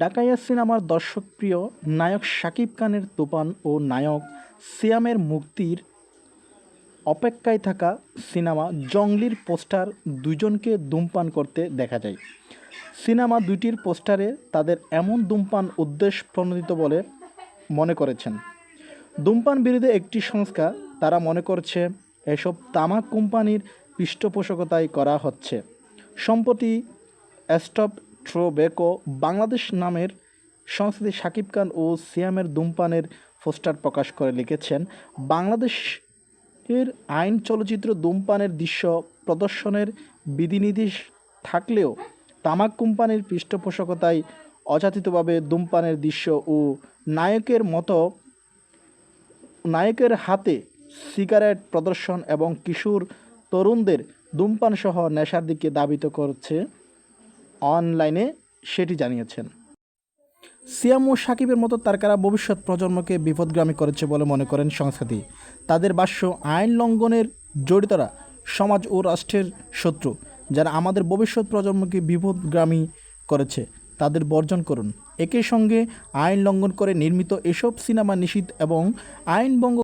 ডাকাইয়া সিনেমার দর্শকপ্রিয় নায়ক শাকিব খানের তুফান ও নায়ক সিয়ামের মুক্তির অপেক্ষায় থাকা সিনেমা জংলির পোস্টার দুজনকে ধূমপান করতে দেখা যায়। সিনেমা দুইটির পোস্টারে তাদের এমন ধূমপান উদ্দেশ্য প্রণোদিত বলে মনে করেছেন। ধূমপান বিরুদ্ধে একটি সংস্থা, তারা মনে করছে এসব তামাক কোম্পানির পৃষ্ঠপোষকতায় করা হচ্ছে। সম্প্রতি স্টপ ট্রোবেকো বাংলাদেশ নামের সংস্কৃতি শাকিব খান ও সিয়ামের ধূমপানের পোস্টার প্রকাশ করে লিখেছেন বাংলাদেশ এর আইন চলচ্চিত্র ধূমপানের দৃশ্য প্রদর্শনের বিধিনির্দেশ থাকলেও তামাক কোম্পানির পৃষ্ঠপোষকতায় অযাচিতভাবে ধূমপানের দৃশ্য ও নায়কের মতো, নায়কের হাতে সিগারেট প্রদর্শন এবং কিশোর তরুণদের ধূমপান সহ নেশার দিকে দাবিত করছে। অনলাইনে সেটি জানিয়েছেন। সিয়াম ও সাকিবের মতো তারকারা ভবিষ্যৎ প্রজন্মকে বিপদগ্রামী করেছে বলে মনে করেন সংস্থাটি। তাদের ভাষ্য আইন লঙ্ঘনের জড়িতরা সমাজ ও রাষ্ট্রের শত্রু, যারা আমাদের ভবিষ্যৎ প্রজন্মকে বিপদগ্রামী করেছে, তাদের বর্জন করুন। একই সঙ্গে আইন লঙ্ঘন করে নির্মিত এসব সিনেমা নিষিদ্ধ এবং আইন ভঙ্গ